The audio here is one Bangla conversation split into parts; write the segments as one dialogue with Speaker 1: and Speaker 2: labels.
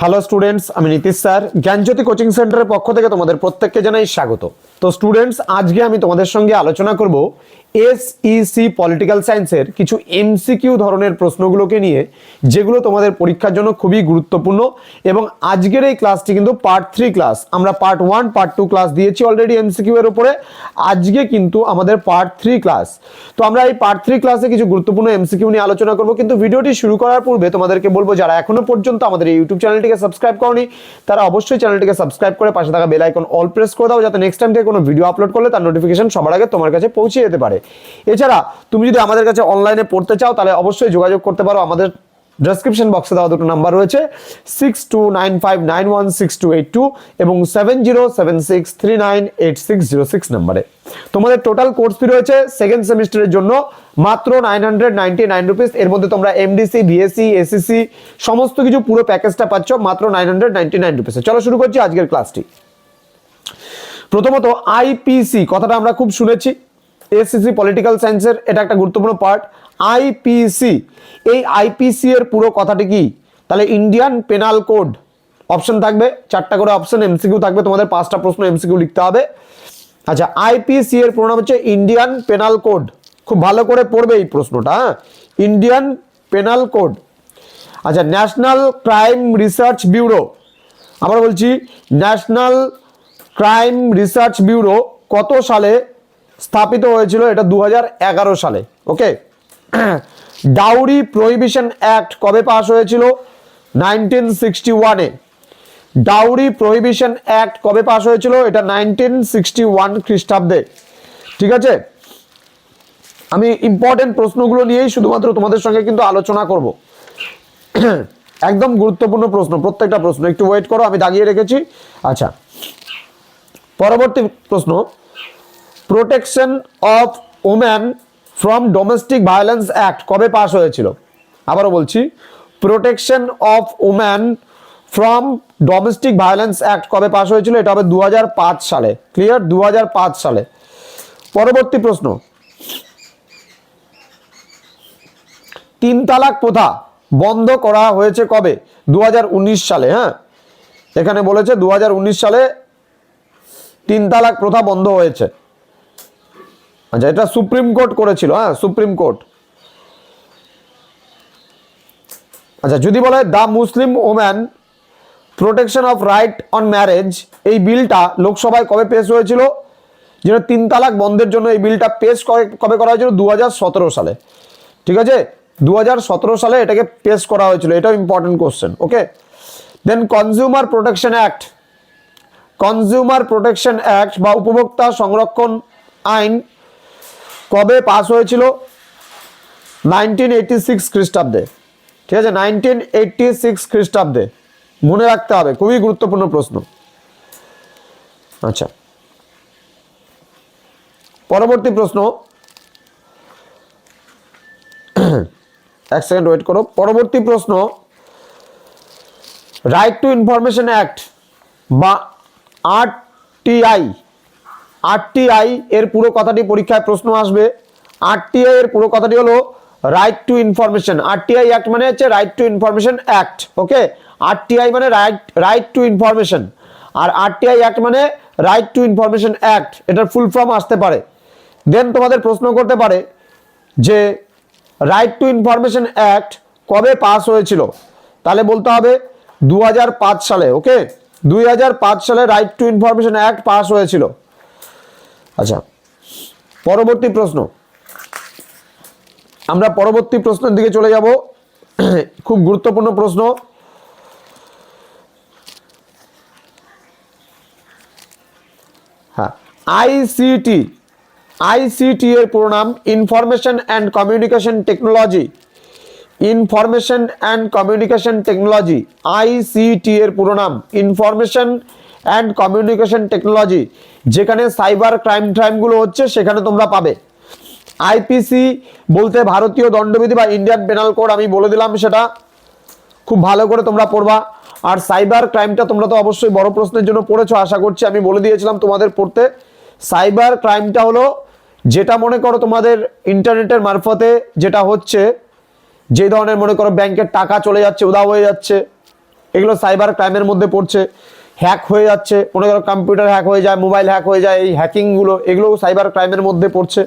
Speaker 1: হ্যালো স্টুডেন্টস আমি নীতিশ স্যার। জ্ঞানজ্যোতি কোচিং সেন্টারের পক্ষ থেকে তোমাদের প্রত্যেককে জানাই স্বাগত। তো স্টুডেন্টস আজকে আমি তোমাদের সঙ্গে আলোচনা করব এসইসি পলিটিক্যাল সায়েন্সের কিছু এমসিকিউ ধরনের প্রশ্নগুলোকে নিয়ে, যেগুলো তোমাদের পরীক্ষার জন্য খুবই গুরুত্বপূর্ণ এবং আজকের এই ক্লাসটি কিন্তু পার্ট থ্রি ক্লাস আমরা part one part two class দিয়েছি অলরেডি এমসিকিউ এর উপরে। আজকে কিন্তু আমাদের পার্ট থ্রি ক্লাস তো আমরা এই পার্ট থ্রি ক্লাসে কিছু গুরুত্বপূর্ণ এমসিকিউ নিয়ে আলোচনা করব, কিন্তু ভিডিওটি শুরু করার পূর্বে তোমাদেরকে বলব, যারা এখনও পর্যন্ত আমাদের ইউটিউব চ্যানেলটিকে সাবস্ক্রাইব করনি, তারা অবশ্যই চ্যানেলটিকে সাবস্ক্রাইব করে পাশে থাকা বেল আইকন অল প্রেস করে দাও, যাতে নেক্সট টাইম থেকে কোনো ভিডিও আপলোড করলে তার নোটিফিকেশন সবার আগে তোমার কাছে পৌঁছে যেতে পারে। এছাড়া তুমি যদি আমাদের কাছে অনলাইনে পড়তে চাও, তাহলে অবশ্যই যোগাযোগ করতে পারো। আমাদের ডেসক্রিপশন বক্সে দেওয়া দুটো নাম্বার রয়েছে six two nine five nine one six two eight two এবং seven zero seven six three nine eight six zero six নাম্বারে তোমাদের টোটাল কোর্স ফি রয়েছে সেকেন্ড সেমিস্টারের জন্য মাত্র nine hundred ninety nine rupees এর মধ্যে তোমরা এমডিসি বিএসসি এসএসসি সমস্ত কিছু পুরো প্যাকেজটা পাচ্ছ মাত্র নাইন হান্ড্রেড নাইনটি নাইন রুপিসে চলো শুরু করছি আজকের ক্লাসটি প্রথমত আইপিসি কথাটা আমরা খুব শুনেছি। এসসিসি পলিটিক্যাল সায়েন্সের এটা একটা গুরুত্বপূর্ণ পার্ট আইপিসি এই আইপিসি এর পুরো কথাটি কি? তাহলে ইন্ডিয়ান পেনাল কোড অপশন থাকবে, চারটা করে অপশন এমসিকিউ থাকবে, তোমাদের পাঁচটা প্রশ্ন এমসিকিউ লিখতে হবে। আচ্ছা আইপিসি এর পুরো নাম হচ্ছে ইন্ডিয়ান পেনাল কোড খুব ভালো করে পড়বে এই প্রশ্নটা হ্যাঁ? ইন্ডিয়ান পেনাল কোড আচ্ছা ন্যাশনাল ক্রাইম রিসার্চ ব্যুরো আবার বলছি ন্যাশনাল ক্রাইম রিসার্চ ব্যুরো কত সালে স্থাপিত হয়েছিল এটা দু হাজার এগারো সালে, ওকে? ডাউরি প্রহিবিশন অ্যাক্ট কবে পাস হয়েছিল? নাইনটিন সিক্সটি ওয়ানে। ডাউরি প্রহিবিশন অ্যাক্ট কবে পাস হয়েছিল? এটা নাইনটিন সিক্সটি ওয়ান খ্রিস্টাব্দে। ঠিক আছে? আমি ইম্পর্টেন্ট প্রশ্নগুলো নিয়েই শুধুমাত্র তোমাদের সঙ্গে কিন্তু আলোচনা করব। একদম গুরুত্বপূর্ণ প্রশ্ন, প্রত্যেকটা প্রশ্ন। একটু ওয়েট করো, আমি দাগিয়ে রেখেছি। আচ্ছা। পরবর্তী প্রশ্ন। Protection of woman from domestic violence act কবে পাশ হয়েছিল? আবারও বলছি protection of woman from domestic violence act কবে পাশ হয়েছিল? এটা হবে দু হাজার পাঁচ সালে। ক্লিয়ার দু হাজার পাঁচ সালে। পরবর্তী প্রশ্ন। তিন তালাক প্রথা বন্ধ করা হয়েছে কবে? দু হাজার উনিশ সালে হ্যাঁ? এখানে বলেছে দু হাজার উনিশ সালে তিন তালাক প্রথা বন্ধ হয়েছে। আচ্ছা এটা সুপ্রিম কোর্ট করেছিল হ্যাঁ সুপ্রিম কোর্ট। আচ্ছা যদি বলে the Muslim woman protection of right on marriage এই বিলটা লোকসভায় কবে পেশ হয়েছিল? যেটা তিন তালাক বন্ধের জন্য এই বিলটা পেশ কবে করা হয়েছিল? দু হাজার সতেরো সালে। ঠিক আছে? দু হাজার সতেরো সালে এটাকে পেশ করা হয়েছিল, এটাও important question okay then consumer protection act consumer protection act বা উপভোক্তা সংরক্ষণ আইন কবে পাস হয়েছিল? নাইনটিন এইটি সিক্স খ্রিস্টাব্দে। ঠিক আছে? নাইনটিন এইটটি সিক্স খ্রিস্টাব্দে। মনে রাখতে হবে, খুবই গুরুত্বপূর্ণ প্রশ্ন। আচ্ছা। পরবর্তী প্রশ্ন। এক সেকেন্ড ওয়েট করো। পরবর্তী প্রশ্ন। রাইট টু ইনফরমেশন অ্যাক্ট বা আরটিআই আরটিআই এর পুরো কথাটি পরীক্ষায় প্রশ্ন আসবে। আরটিআই এর পুরো কথাটি হলো right to information RTI act মানে হচ্ছে right to information act okay RTI মানে রাইট রাইট টু ইনফরমেশন আর আরটিআই অ্যাক্ট মানে রাইট টু ইনফরমেশন অ্যাক্ট এটার ফুল ফর্ম আসতে পারে। দেন তোমাদের প্রশ্ন করতে পারে যে রাইট টু ইনফরমেশন অ্যাক্ট কবে পাস হয়েছিল? তাহলে বলতে হবে দু হাজার পাঁচ সালে ওকে দুই হাজার পাঁচ সালে right to information act pass হয়েছিল। আচ্ছা পরবর্তী প্রশ্ন। আমরা পরবর্তী প্রশ্নের দিকে চলে যাব। খুব গুরুত্বপূর্ণ প্রশ্ন। হ্যাঁ আইসিটি আইসিটি এর পুরো নাম information and communication technology information and communication technology ICT এর পুরো নাম ইনফরমেশন অ্যান্ড কমিউনিকেশন টেকনোলজি যেখানে সাইবার ক্রাইম ট্রাইমগুলো হচ্ছে, সেখানে তোমরা পাবে। আইপিসি বলতে ভারতীয় দণ্ডবিধি বা ইন্ডিয়ান পেনাল কোড আমি বলে দিলাম সেটা। খুব ভালো করে তোমরা পড়বা। আর সাইবার ক্রাইমটা তোমরা তো অবশ্যই বড় প্রশ্নের জন্য পড়েছো, আশা করছি আমি বলে দিয়েছিলাম তোমাদের পড়তে। সাইবার ক্রাইমটা হলো, যেটা মনে করো তোমাদের ইন্টারনেটের মারফতে যেটা হচ্ছে, যে ধরনের মনে করো ব্যাংকের টাকা চলে যাচ্ছে উদাও হয়ে যাচ্ছে, এগুলো সাইবার ক্রাইমের মধ্যে পড়ছে। হ্যাক হয়ে যাচ্ছে। মনে করো কম্পিউটার হ্যাক হয়ে যায় মোবাইল হ্যাক হয়ে যায়, এই হ্যাকিংগুলো এগুলোও সাইবার ক্রাইমের মধ্যে পড়ছে।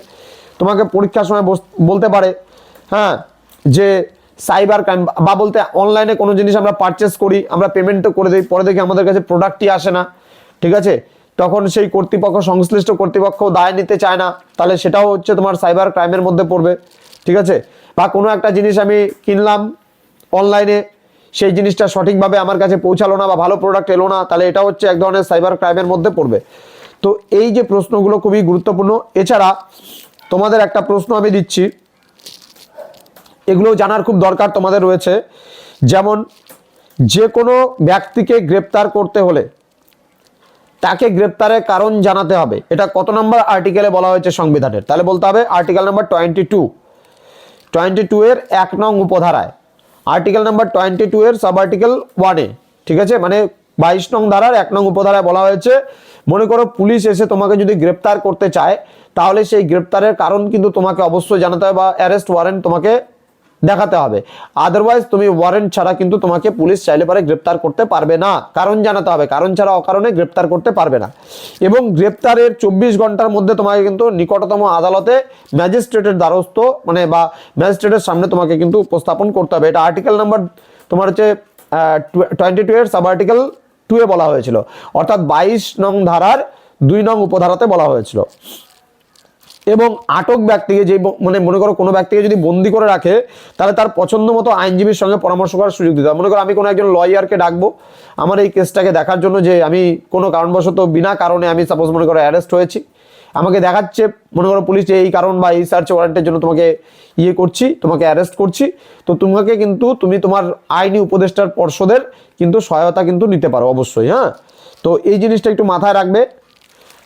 Speaker 1: তোমাকে পরীক্ষার সময় বলতে পারে হ্যাঁ যে সাইবার ক্রাইম বা বলতে অনলাইনে কোনো জিনিস আমরা পারচেস করি, আমরা পেমেন্টও করে দিই, পরে দেখি আমাদের কাছে প্রোডাক্টই আসে না, ঠিক আছে? তখন সেই কর্তৃপক্ষ, সংশ্লিষ্ট কর্তৃপক্ষ দায় নিতে চায় না, তাহলে সেটাও হচ্ছে তোমার সাইবার ক্রাইমের মধ্যে পড়বে, ঠিক আছে? বা কোনো একটা জিনিস আমি কিনলাম অনলাইনে সেই জিনিসটা সঠিকভাবে আমার কাছে পৌঁছালো না বা ভালো প্রোডাক্ট এলো না, তাহলে এটা হচ্ছে এক ধরনের সাইবার ক্রাইমের মধ্যে পড়বে। তো এই যে প্রশ্নগুলো খুবই গুরুত্বপূর্ণ, এছাড়া তোমাদের একটা প্রশ্ন আমি দিচ্ছি এগুলো জানার খুব দরকার তোমাদের রয়েছে। যেমন, যে কোনো ব্যক্তিকে গ্রেপ্তার করতে হলে তাকে গ্রেপ্তারের কারণ জানাতে হবে। এটা কত নম্বর আর্টিকেলে বলা হয়েছে সংবিধানের? তাহলে বলতে হবে article number twenty two twenty two এর এক নং উপধারায় আর্টিকেল নাম্বার টোয়েন্টি টু এর সাব আর্টিকেল ওয়ানে ঠিক আছে? মানে বাইশ নং ধারার এক নং উপধারায় বলা হয়েছে, মনে করো পুলিশ এসে তোমাকে যদি গ্রেপ্তার করতে চায়, তাহলে সেই গ্রেপ্তারের কারণ কিন্তু তোমাকে অবশ্যই জানাতে হবে বা অ্যারেস্ট ওয়ারেন্ট তোমাকে দেখাতে হবে। আদারওয়াইজ তুমি ওয়ারেন্ট ছাড়া কিন্তু তোমাকে পুলিশ চাইলে পারে গ্রেপ্তার করতে পারবে না। কারণ জানাতে হবে, কারণ ছাড়া অকারণে গ্রেপ্তার করতে পারবে না। এবং গ্রেপ্তারের চব্বিশ ঘণ্টার মধ্যে তোমাকে কিন্তু নিকটতম আদালতে ম্যাজিস্ট্রেটের দ্বারস্থ মানে বা ম্যাজিস্ট্রেটের সামনে তোমাকে কিন্তু উপস্থাপন করতে হবে। এটা আর্টিকেল নাম্বার তোমার হচ্ছে টোয়েন্টি টু এর সাব আর্টিকেল টু এ বলা হয়েছিল। অর্থাৎ বাইশ নং ধারার দুই নং উপধারাতে বলা হয়েছিল। এবং আটক ব্যক্তিকে যে মানে মনে করো কোনো ব্যক্তিকে যদি বন্দি করে রাখে, তাহলে তার পছন্দ মতো আইনজীবীর সঙ্গে পরামর্শ করার সুযোগ দিতে হবে। মনে করো আমি কোনো একজন লয়ারকে ডাকবো, আমার এই কেসটাকে দেখার জন্য যে আমি কোনো কারণবশত বিনা কারণে আমি সাপোজ মনে করো অ্যারেস্ট হয়েছি, আমাকে দেখাচ্ছে, মনে করো পুলিশ এই কারণ বা এই সার্চ ওয়ারেন্টের জন্য তোমাকে ইয়ে করছি, তোমাকে অ্যারেস্ট করছি, তো তোমাকে কিন্তু তুমি তোমার আইনি উপদেষ্টার পর্ষদের কিন্তু সহায়তা কিন্তু নিতে পারো অবশ্যই হ্যাঁ? তো এই জিনিসটা একটু মাথায় রাখবে।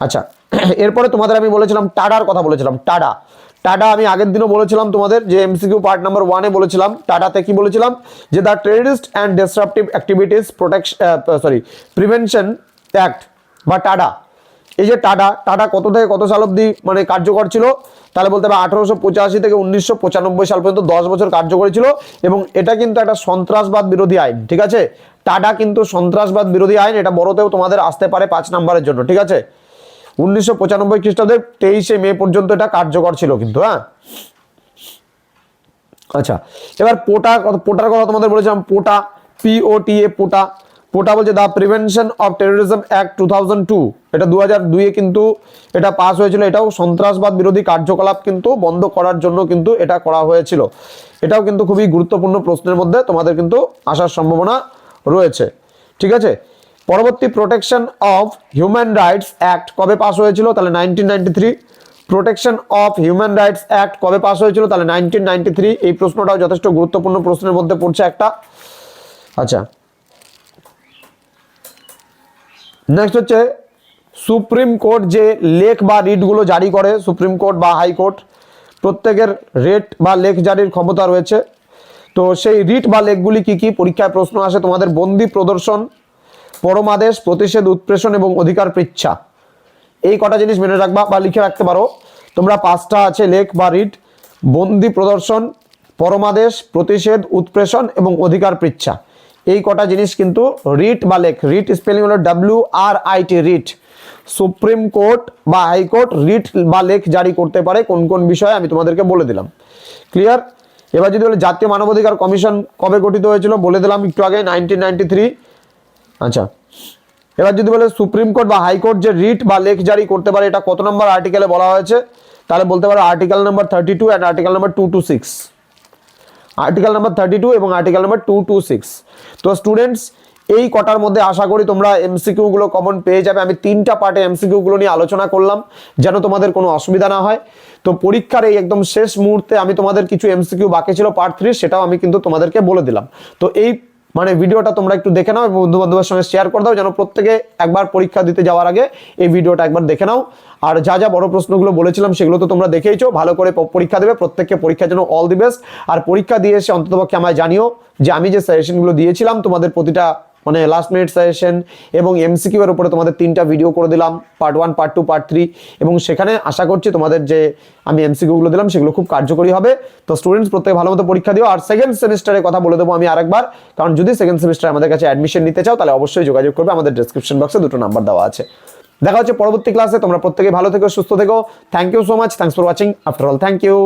Speaker 1: আচ্ছা এরপরে তোমাদের আমি বলেছিলাম টাডার কথা বলেছিলাম, টাডা। টাডা আমি আগের দিনও বলেছিলাম তোমাদের, যে এমসিকিউ পার্ট নাম্বার ওয়ানে বলেছিলাম টাটাতে কি বলেছিলাম? যে the terrorist and disruptive activities protection sorry prevention act বা টাডা। এই যে টাটা টাটা কত থেকে কত সাল অবধি মানে কার্যকর ছিল? তাহলে বলতে হবে আঠারোশো পঁচাশি থেকে উনিশশো পঁচানব্বই সাল পর্যন্ত দশ বছর কার্যকরী ছিল এবং এটা কিন্তু একটা সন্ত্রাসবাদ বিরোধী আইন, ঠিক আছে? টাটা কিন্তু সন্ত্রাসবাদ বিরোধী আইন, এটা বড়তেও তোমাদের আসতে পারে পাঁচ নাম্বারের জন্য, ঠিক আছে? উনিশশো পঁচানব্বই খ্রিস্টাব্দের তেইশে মে পর্যন্ত এটা কার্যকর ছিল কিন্তু হ্যাঁ? আচ্ছা এবার পোটা পোটার কথা তোমাদের বলেছিলাম, পোটা পিওটিএ পোটা। পোটা বলছে the prevention of terrorism act two thousand two. এটা দু হাজার দুইয়ে কিন্তু এটা পাস হয়েছিল। এটাও সন্ত্রাসবাদ বিরোধী কার্যকলাপ কিন্তু বন্ধ করার জন্য কিন্তু এটা করা হয়েছিল। এটাও কিন্তু খুবই গুরুত্বপূর্ণ প্রশ্নের মধ্যে তোমাদের কিন্তু আসার সম্ভাবনা রয়েছে। ঠিক আছে? পরবর্তী protection of human rights act কবে পাস হয়েছিল? তাহলে nineteen protection of human rights act কবে পাস হয়েছিল? তাহলে নাইনটিন এই প্রশ্নটাও যথেষ্ট গুরুত্বপূর্ণ প্রশ্নের মধ্যে পড়ছে একটা। আচ্ছা। নেক্সট হচ্ছে সুপ্রিম কোর্ট যে লেখ বা রিটগুলো জারি করে, সুপ্রিম কোর্ট বা হাইকোর্ট প্রত্যেকের রেট বা লেখ জারির ক্ষমতা রয়েছে। তো সেই রিট বা লেখগুলি কি কি? পরীক্ষায় প্রশ্ন আসে। তোমাদের বন্দি প্রদর্শন পরমাদেশ, প্রতিষেধ, উৎপ্রেষণ এবং অধিকার পৃচ্ছা। এই কটা জিনিস মেনে রাখবা বা লিখে রাখতে পারো। তোমরা পাঁচটা আছে, লেখ বা রিট বন্দি প্রদর্শন, পরমাদেশ, প্রতিষেধ, উৎপ্রেষণ এবং অধিকার পৃচ্ছা। এই কটা জিনিস কিন্তু রিট বা লেখ। রিট স্পেলিং হলো W R I T writ supreme court বা হাইকোর্ট রিট বা লেখ জারি করতে পারে কোন কোন বিষয়ে আমি তোমাদেরকে বলে দিলাম। ক্লিয়ার এবার যদি বলে জাতীয় মানবাধিকার কমিশন কবে গঠিত হয়েছিল, বলে দিলাম একটু আগে নাইনটিন নাইনটি থ্রি আচ্ছা। এবার যদি বলে সুপ্রিম কোর্ট বা হাইকোর্ট যে রিট বা লেখ জারি করতে পারে, এটা কত নম্বর আর্টিকেলে বলা হয়েছে? তাহলে বলতে পারো article number thirty two and article number two two six article number thirty two এবং article number two two six তো স্টুডেন্টস এই কটার মধ্যে আশা করি তোমরা এমসিকিউ গুলো কমন পেয়ে যাবে। আমি তিনটা পার্টে এমসিকিউ গুলো নিয়ে আলোচনা করলাম, যেন তোমাদের কোনো অসুবিধা না হয়। তো পরীক্ষার এই একদম শেষ মুহূর্তে আমি তোমাদের কিছু এমসিকিউ বাকি ছিল পার্ট থ্রি সেটাও আমি কিন্তু তোমাদেরকে বলে দিলাম। তো এই মানে ভিডিওটা তোমরা একটু দেখে নাও বন্ধু বান্ধবের সঙ্গে শেয়ার করে দাও যেন প্রত্যেকে একবার পরীক্ষা দিতে যাওয়ার আগে এই ভিডিওটা একবার দেখে নাও। আর যা যা বড় প্রশ্নগুলো বলেছিলাম সেগুলো তো তোমরা দেখেইছো, ভালো করে পরীক্ষা দেবে, প্রত্যেককে পরীক্ষার জন্য অল দি বেস্ট আর পরীক্ষা দিয়ে এসে অন্ততপক্ষে আমায় জানিও যে আমি যে সাজেশনগুলো দিয়েছিলাম, তোমাদের প্রতিটা মানে লাস্ট মিনিট সাজেশন এবং এমসিকিউ এর উপরে তোমাদের তিনটা ভিডিও করে দিলাম part one part two part three এবং সেখানে আশা করছি তোমাদের যে আমি এমসিকিউগুলো দিলাম সেগুলো খুব কার্যকরী হবে। তো স্টুডেন্টস প্রত্যেকে ভালো মতো পরীক্ষা দিও। আর সেকেন্ড সেমিস্টারের কথা বলে দেবো আমি আরেকবার। কারণ যদি সেকেন্ড সেমিস্টার আমাদের কাছে অ্যাডমিশন নিতে চাও, তাহলে অবশ্যই যোগাযোগ করবে। আমাদের ডেসক্রিপশন বক্সে দুটো নাম্বার দেওয়া আছে। দেখা হচ্ছে পরবর্তী ক্লাসে তোমরা প্রত্যেকে ভালো থেকো, সুস্থ থেকো। Thank you so much thanks for watching after all thank you